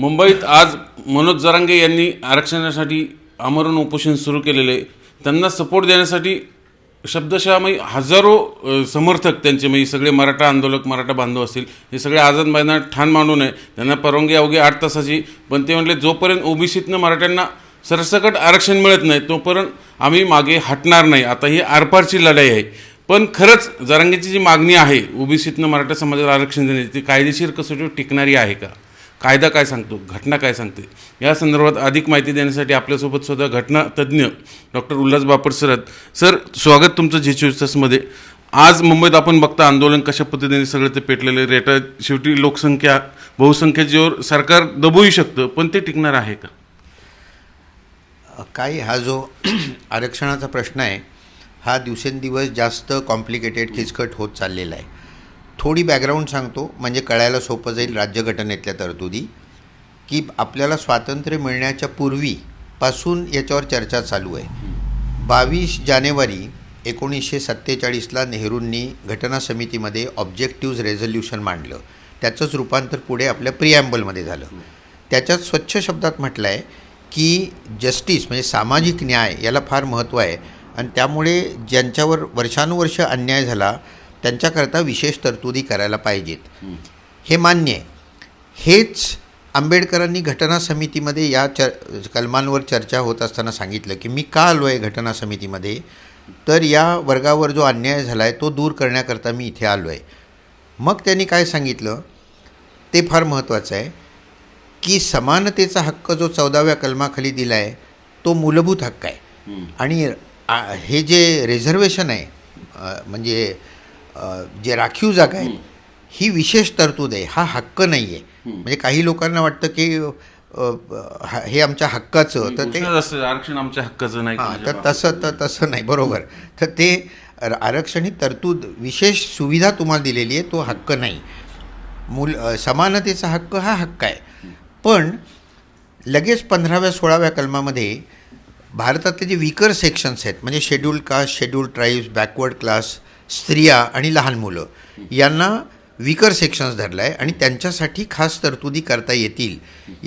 मुंबईत आज मनोज जरांगे यांनी आरक्षणासाठी आमरण उपोषण सुरू केलेले. आहे. त्यांना सपोर्ट देण्यासाठी शब्दशः मी हजारो समर्थक त्यांचे म्हणजे सगळे मराठा आंदोलक मराठा बांधव असतील हे सगळे आझाद ठाण मानू नये. त्यांना परवानगी अवघी आठ तासाची. पण ते म्हटले जोपर्यंत ओबीसीतनं मराठ्यांना सरसकट आरक्षण मिळत नाही तोपर्यंत आम्ही मागे हटणार नाही. आता ही आरपारची लढाई आहे. पण खरंच जरांगेची जी मागणी आहे ओबीसीतनं मराठा समाजाला आरक्षण देण्याची ती कायदेशीर कसोटी टिकणारी आहे का? कायदा काय सांगतो घटना काय सांगते? या संदर्भात अधिक माहिती देण्यासाठी आपल्यासोबत सुद्धा घटना तज्ज्ञ डॉक्टर उल्हास बापर सरत सर स्वागत तुमचं जे चोवीस तासमध्ये आज मुंबईत आपण बघता आंदोलन कशा पद्धतीने सगळं ते पेटलेलं रेटा शेवटी लोकसंख्या बहुसंख्येवर सरकार दबवू शकतं पण ते टिकणार आहे का? काय हा जो आरक्षणाचा प्रश्न आहे हा दिवसेंदिवस जास्त कॉम्प्लिकेटेड किचकट होत चाललेला आहे. थोडी बॅकग्राऊंड सांगतो. म्हणजे कळायला सोपं जाईल राज्यघटनेतल्या तरतुदी. की आपल्याला स्वातंत्र्य मिळण्याच्या पूर्वीपासून याच्यावर चर्चा चालू आहे. बावीस जानेवारी एकोणीसशे सत्तेचाळीसला नेहरूंनी घटना समितीमध्ये ऑब्जेक्टिव्ज रेझोल्युशन मांडलं. त्याचंच रूपांतर पुढे आपल्या प्रिॲम्बलमध्ये झालं. त्याच्यात स्वच्छ शब्दात म्हटलं आहे की जस्टिस म्हणजे सामाजिक न्याय याला फार महत्त्व आहे. आणि त्यामुळे ज्यांच्यावर वर्षानुवर्ष अन्याय झाला त्यांच्याकरता विशेष तरतुदी करायला पाहिजेत. हे मान्य आहे. हेच आंबेडकरांनी घटना समितीमध्ये या चर कलमांवर चर्चा होत असताना सांगितलं की मी का आलो आहे घटना समितीमध्ये? तर या वर्गावर जो अन्याय झाला आहे तो दूर करण्याकरता मी इथे आलो आहे मग त्यांनी काय सांगितलं? ते फार महत्त्वाचं आहे की समानतेचा हक्क जो चौदाव्या कलमाखाली दिला आहे तो मूलभूत हक्क आहे. आणि हे जे रिझर्वेशन आहे म्हणजे जे राखीव जागा आहेत ही विशेष तरतूद आहे. हा हक्क नाही आहे म्हणजे काही लोकांना वाटतं की ह- हे आमच्या हक्काचं तर ते आरक्षण आमच्या हक्काचं नाही हां तर तसं तर तसं नाही. बरोबर. तर ते र- आरक्षण ही तरतूद विशेष सुविधा तुम्हाला दिलेली आहे तो हक्क नाही. मूल समानतेचा हक्क हा हक्क आहे. पण लगेच पंधराव्या सोळाव्या कलमामध्ये भारतातले जे वीकर सेक्शन्स आहेत म्हणजे scheduled caste scheduled tribes backward class स्त्रिया आणि लहान मुलं यांना वीकर सेक्शन्स धरलं आहे आणि त्यांच्यासाठी खास तरतुदी करता येतील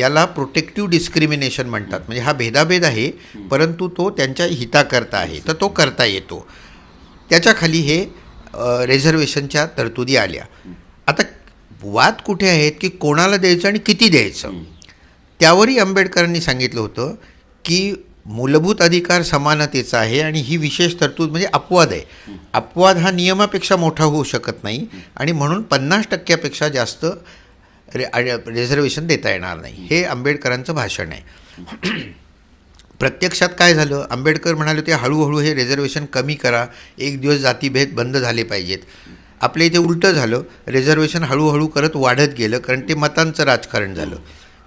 याला प्रोटेक्टिव्ह डिस्क्रिमिनेशन म्हणतात. म्हणजे हा भेदाभेद आहे परंतु तो त्यांच्या हिताकरता आहे. तर तो करता येतो. त्याच्याखाली हे रिझर्वेशनच्या तरतुदी आल्या. आता वाद कुठे आहेत की कोणाला द्यायचं आणि किती द्यायचं? त्यावरही आंबेडकरांनी सांगितलं होतं की मूलभूत अधिकार समानतेचा आहे आणि ही विशेष तरतूद म्हणजे अपवाद आहे. अपवाद हा नियमापेक्षा मोठा होऊ शकत नाही आणि म्हणून पन्नास टक्क्यापेक्षा जास्त रे रिझर्वेशन देता येणार नाही. हे आंबेडकरांचं भाषण आहे. प्रत्यक्षात काय झालं? आंबेडकर म्हणाले होते हळूहळू हे रिझर्वेशन कमी करा. एक दिवस जातीभेद बंद झाले पाहिजेत. आपल्या इथे उलटं झालं. रिझर्वेशन हळूहळू करत वाढत गेलं कारण ते मतांचं राजकारण झालं.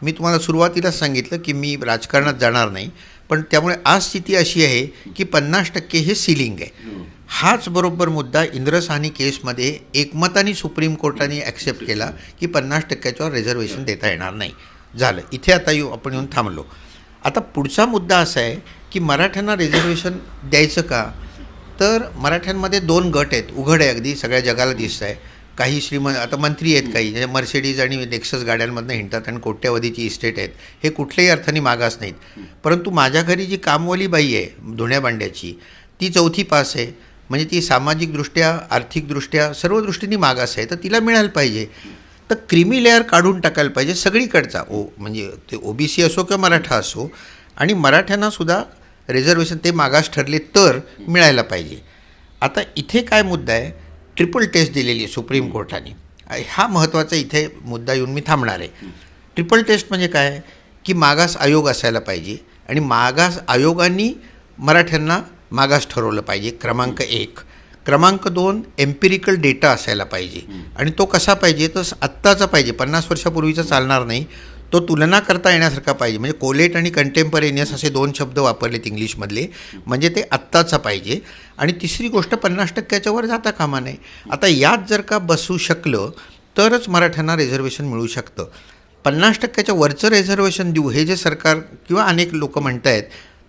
मी तुम्हाला सुरुवातीलाच सांगितलं की मी राजकारणात जाणार नाही. पण त्यामुळे आज स्थिती अशी आहे की पन्नास टक्के हे सिलिंग आहे. हाच बरोबर मुद्दा इंद्रसानी केसमध्ये एकमताने सुप्रीम कोर्टाने ॲक्सेप्ट केला की पन्नास टक्क्याच्यावर रिझर्वेशन देता येणार नाही. झालं. इथे आता येऊ आपण येऊन थांबलो. आता पुढचा मुद्दा असा आहे की मराठ्यांना रिझर्वेशन द्यायचं का? तर मराठ्यांमध्ये दोन गट आहेत. उघड आहे अगदी. सगळ्या जगाला दिसत आहे काही श्रीमंत आता मंत्री आहेत काही म्हणजे मर्सिडीज आणि नेक्सस गाड्यांमधनं हिंडतात आणि कोट्यावधीची इस्टेट आहेत. हे कुठल्याही अर्थाने मागास नाहीत. परंतु माझ्या घरी जी कामवाली बाई आहे धुण्या भांड्याची ती चौथी पास आहे. म्हणजे ती सामाजिकदृष्ट्या आर्थिकदृष्ट्या सर्व दृष्टीने मागास आहे. तर तिला मिळायला पाहिजे. तर क्रिमी लेअर काढून टाकायला पाहिजे सगळीकडचा. ओ म्हणजे ते ओबीसी असो किंवा मराठा असो आणि मराठ्यांनासुद्धा रिझर्वेशन ते मागास ठरले तर मिळायला पाहिजे. आता इथे काय मुद्दा आहे? ट्रिपल टेस्ट दिलेली आहे सुप्रीम कोर्टाने हा महत्त्वाचा इथे मुद्दा येऊन मी थांबणार आहे. ट्रिपल टेस्ट म्हणजे काय? की मागास आयोग असायला पाहिजे आणि मागास आयोगांनी मराठ्यांना मागास ठरवलं पाहिजे. क्रमांक एक. क्रमांक दोन एम्पिरिकल डेटा असायला पाहिजे. आणि तो कसा पाहिजे? तर आत्ताचा पाहिजे. पन्नास वर्षापूर्वीचा चालणार नाही. तो तुलना करता येण्यासारखा पाहिजे. म्हणजे कोलेट आणि कंटेम्परेनियस असे दोन शब्द वापरलेत इंग्लिशमधले. म्हणजे ते आत्ताचा पाहिजे. आणि तिसरी गोष्ट पन्नास टक्क्याच्या वर जाता कामा नये. आता यात जर का बसू शकलं तरच मराठ्यांना रिझर्वेशन मिळू शकतं. पन्नास टक्क्याच्या वरचं रिझर्वेशन देऊ हे जे सरकार किंवा अनेक लोक म्हणत आहेत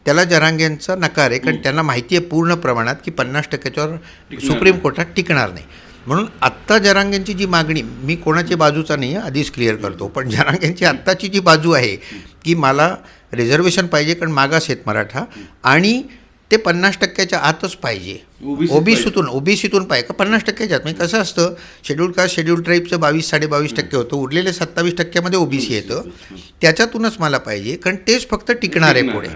त्याला जरांगेंचा नकार आहे. कारण त्यांना माहिती आहे पूर्ण प्रमाणात की पन्नास टक्क्याच्यावर सुप्रीम कोर्टात टिकणार नाही. म्हणून आत्ता जरांगेंची जी मागणी मी कोणाच्या बाजूचा नाही आहे आधीच क्लिअर करतो. पण जरांगेंची आत्ताची जी बाजू आहे की मला रिझर्वेशन पाहिजे कारण मागास आहेत मराठा आणि ते पन्नास टक्क्याच्या आतच पाहिजे. ओबीसीतून ओबीसीतून पाहिजे. का पन्नास टक्क्याच्या आत म्हणजे कसं असतं शेड्यूल कास्ट शेड्यूल ट्राईबचं बावीस साडेबावीस टक्के होतं उरलेले सत्तावीस टक्क्यामध्ये ओबीसी येतं. त्याच्यातूनच मला पाहिजे कारण तेच फक्त टिकणार आहे पुढे.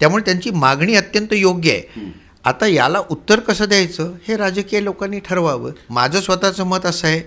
त्यामुळे त्यांची मागणी अत्यंत योग्य आहे. आता याला उत्तर कसं द्यायचं? हे राजकीय लोकांनी ठरवावं. माझं स्वतःचं मत असं आहे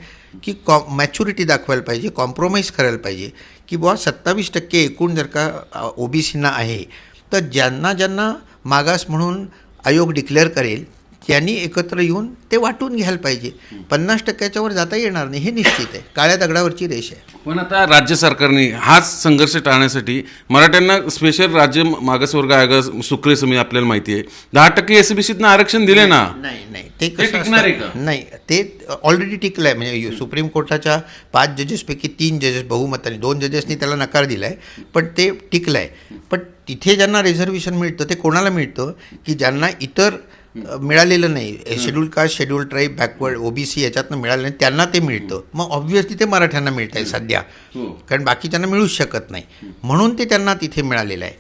की कॉ मॅच्युरिटी दाखवायला पाहिजे कॉम्प्रोमाइज करायला पाहिजे. की बुवा सत्तावीस टक्के एकूण जर का ओ बी सीना आहे तर ज्यांना ज्यांना मागास म्हणून आयोग डिक्लेअर करेल त्यांनी एकत्र येऊन ते वाटून घ्यायला पाहिजे. पन्नास टक्क्याच्यावर जाता येणार नाही हे निश्चित आहे. काळ्या दगडावरची रेष आहे. पण आता राज्य सरकारने हाच संघर्ष टाळण्यासाठी मराठ्यांना स्पेशल राज्य मागासवर्ग आयोग सुक्रिय समिती आपल्याला माहिती आहे. दहा टक्के एसबीसीतनं आरक्षण दिले ना? नाही नाही ते कसं? नाही ते ऑलरेडी टिकलं आहे म्हणजे सुप्रीम कोर्टाच्या पाच जजेसपैकी तीन जजेस बहुमताने दोन जजेसनी त्याला नकार दिला आहे पण ते टिकलं आहे पण तिथे ज्यांना रिझर्वेशन मिळतं ते कोणाला मिळतं? की ज्यांना इतर मिळालेलं नाही. Schedule caste schedule tribe backward OBC याच्यातनं मिळालं नाही त्यांना ते मिळतं. मग ऑब्व्हियसली ते मराठ्यांना मिळत आहे सध्या. हो. कारण बाकीच्यांना मिळूच शकत नाही. म्हणून ते त्यांना तिथे मिळालेलं आहे.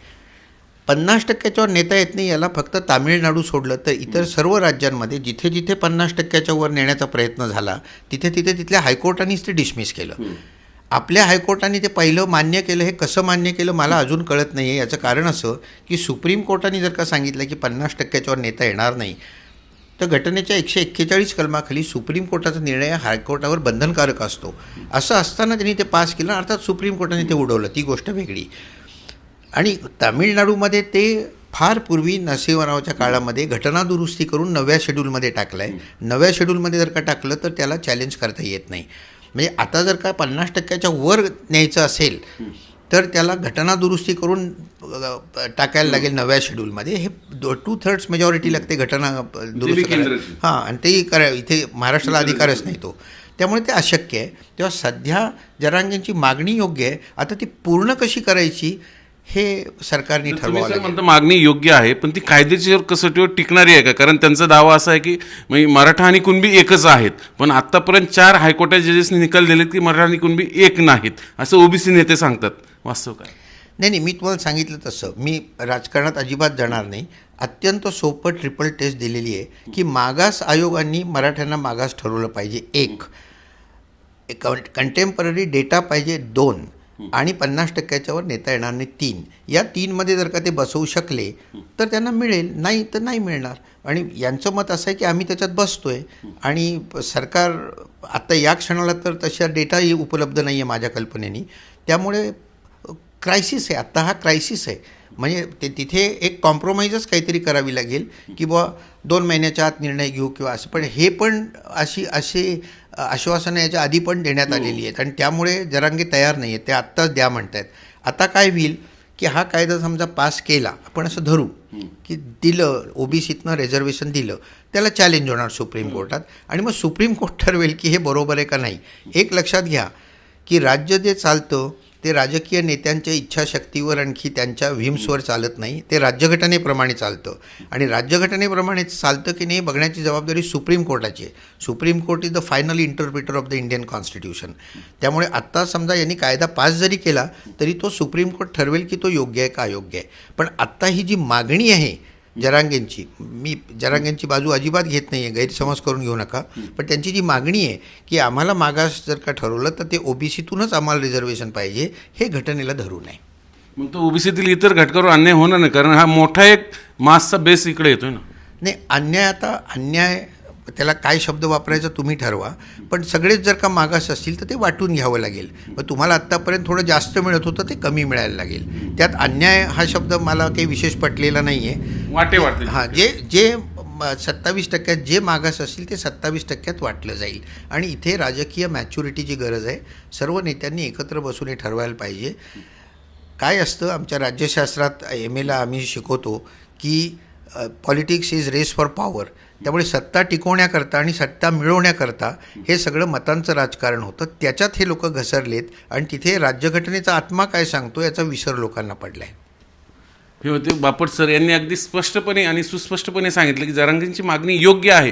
पन्नास टक्क्याच्यावर नेता येत नाही याला फक्त तामिळनाडू सोडलं तर इतर सर्व राज्यांमध्ये जिथे जिथे पन्नास टक्क्याच्या वर नेण्याचा प्रयत्न झाला तिथे तिथे तिथल्या हायकोर्टानेच ते डिसमिस केलं. आपल्या हायकोर्टाने ते पहिलं मान्य केलं हे कसं मान्य केलं मला अजून कळत नाही आहे याचं कारण असं की सुप्रीम कोर्टाने जर का सांगितलं की पन्नास टक्क्याच्यावर नेता येणार नाही तर घटनेच्या एकशे एक्केचाळीस कलमाखाली सुप्रीम कोर्टाचा निर्णय हायकोर्टावर बंधनकारक असतो. असं असताना त्यांनी ते पास केलं अर्थात सुप्रीम कोर्टाने ते उडवलं. ती गोष्ट वेगळी. आणि तामिळनाडूमध्ये ते फार पूर्वी नरसिंहरावच्या काळामध्ये घटना दुरुस्ती करून नव्या शेड्यूलमध्ये टाकलं आहे नव्या शेड्यूलमध्ये जर का टाकलं तर त्याला चॅलेंज करता येत नाही. म्हणजे आता जर का पन्नास टक्क्याच्या वर न्यायचं असेल तर त्याला घटना दुरुस्ती करून टाकायला लागेल नव्या शेड्यूलमध्ये हे टू थर्ड्स मेजॉरिटी लागते घटना दुरुस्त. हां आणि तेही करा इथे महाराष्ट्राला अधिकारच नाही तो. त्यामुळे ते अशक्य आहे. तेव्हा सध्या जरांगेंची मागणी योग्य आहे. आता ती पूर्ण कशी करायची हे सरकारने ठरवावं लागेल. म्हणता मागणी योग्य आहे पण ती कायदेशीर कसोटीवर टिकणारी आहे का? कारण त्यांचा दावा असा आहे की म्हणजे मराठा आणि कुणबी एकच आहेत. पण आतापर्यंत चार हायकोर्टात जजेसनी निकाल दिलेत की मराठा आणि कुणबी एक नाहीत. असं ओबीसी नेते सांगतात. वास्तव काय? नाही नाही मी तुम्हाला सांगितलं तसं. मी राजकारणात अजिबात जाणार नाही. अत्यंत सोपं ट्रिपल टेस्ट दिलेली आहे की मागास आयोगांनी मराठ्यांना मागास ठरवलं पाहिजे. एक. कंटेम्पररी डेटा पाहिजे. दोन. आणि पन्नास टक्क्याच्यावर नेता येणार नाही तीन. या तीनमध्ये जर का ते बसवू शकले तर त्यांना मिळेल. नाही तर नाही मिळणार. आणि यांचं मत असं आहे की आम्ही त्याच्यात बसतो आहे आणि प- सरकार आत्ता या क्षणाला तर तशा डेटाही उपलब्ध नाही आहे माझ्या कल्पनेने. त्यामुळे क्रायसिस आहे. आत्ता हा क्रायसिस आहे. म्हणजे ते तिथे एक कॉम्प्रोमाइजच काहीतरी करावी लागेल की बुवा दोन महिन्याच्या आत निर्णय घेऊ किंवा असं. पण हे पण अशी असे आश्वासनं याच्या आधी पण देण्यात आलेली आहेत. आणि त्यामुळे जरांगे तयार नाही आहेत ते आत्ताच द्या म्हणत आहेत आता काय होईल की हा कायदा समजा पास केला आपण असं धरू की दिलं ओबीसीतनं रिझर्वेशन दिलं त्याला चॅलेंज होणार सुप्रीम कोर्टात. आणि मग सुप्रीम कोर्ट ठरवेल की हे बरोबर आहे का नाही. एक लक्षात घ्या की राज्य जे चालतं ते राजकीय नेत्यांच्या इच्छाशक्तीवर आणखी त्यांच्या व्हीम्सवर चालत नाही. ते राज्यघटनेप्रमाणे चालतं. आणि राज्यघटनेप्रमाणे चालतं की नाही बघण्याची जबाबदारी सुप्रीम कोर्टाची आहे. Supreme court is the final interpreter of the Indian constitution. त्यामुळे आत्ता समजा यांनी कायदा पास जरी केला तरी तो सुप्रीम कोर्ट ठरवेल की तो योग्य आहे का अयोग्य आहे. पण आत्ता ही जी मागणी आहे जरांगेंची. मी जरांगेंची बाजू अजिबात घेत नाही आहे गैरसमज करून घेऊ नका. पण त्यांची जी मागणी आहे की आम्हाला मागास जर का ठरवलं तर ते ओबीसीतूनच आम्हाला रिझर्वेशन पाहिजे हे घटनेला धरू नये. मग तो ओबीसीतील इतर घटकावर अन्याय होणार नाही कारण हा मोठा एक मासचा बेस इकडे येतोय ना. नाही अन्याय आता अन्याय त्याला काय शब्द वापरायचा तुम्ही ठरवा पण सगळेच जर का मागास असतील तर ते वाटून घ्यावं लागेल. मग तुम्हाला आत्तापर्यंत थोडं जास्त मिळत होतं ते कमी मिळायला लागेल. त्यात अन्याय हा शब्द मला काही विशेष पटलेला नाही आहे वाटे वाटते हां जे जे सत्तावीस टक्क्यात जे मागास असतील ते सत्तावीस टक्क्यात वाटलं जाईल. आणि इथे राजकीय मॅच्युरिटीची गरज आहे. सर्व नेत्यांनी एकत्र बसून हे ठरवायला पाहिजे. काय असतं आमच्या राज्यशास्त्रात एम एला आम्ही शिकवतो की politics is race for power त्यामुळे सत्ता टिकवण्याकरता आणि सत्ता मिळवण्याकरता हे सगळं मतांचं राजकारण होतं. त्याच्यात हे लोक घसरलेत आणि तिथे राज्यघटनेचा आत्मा काय सांगतो याचा विसर लोकांना पडला आहे हे होते बापट सर यांनी अगदी स्पष्टपणे आणि सुस्पष्टपणे सांगितलं की जरांगींची मागणी योग्य आहे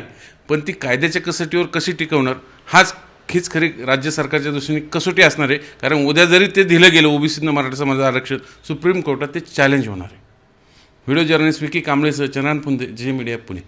पण ती कायद्याच्या कसोटीवर कशी टिकवणार हाच हीच खरी राज्य सरकारच्या दृष्टीने कसोटी असणार आहे. कारण उद्या जरी ते दिलं गेलं ओबीसीनं मराठा समाजाचं आरक्षण सुप्रीम कोर्टात ते चॅलेंज होणार आहे. व्हिडिओ जर्नलिस्ट विकी कांबळेसह चरण पुंदे जे मीडिया पुणे.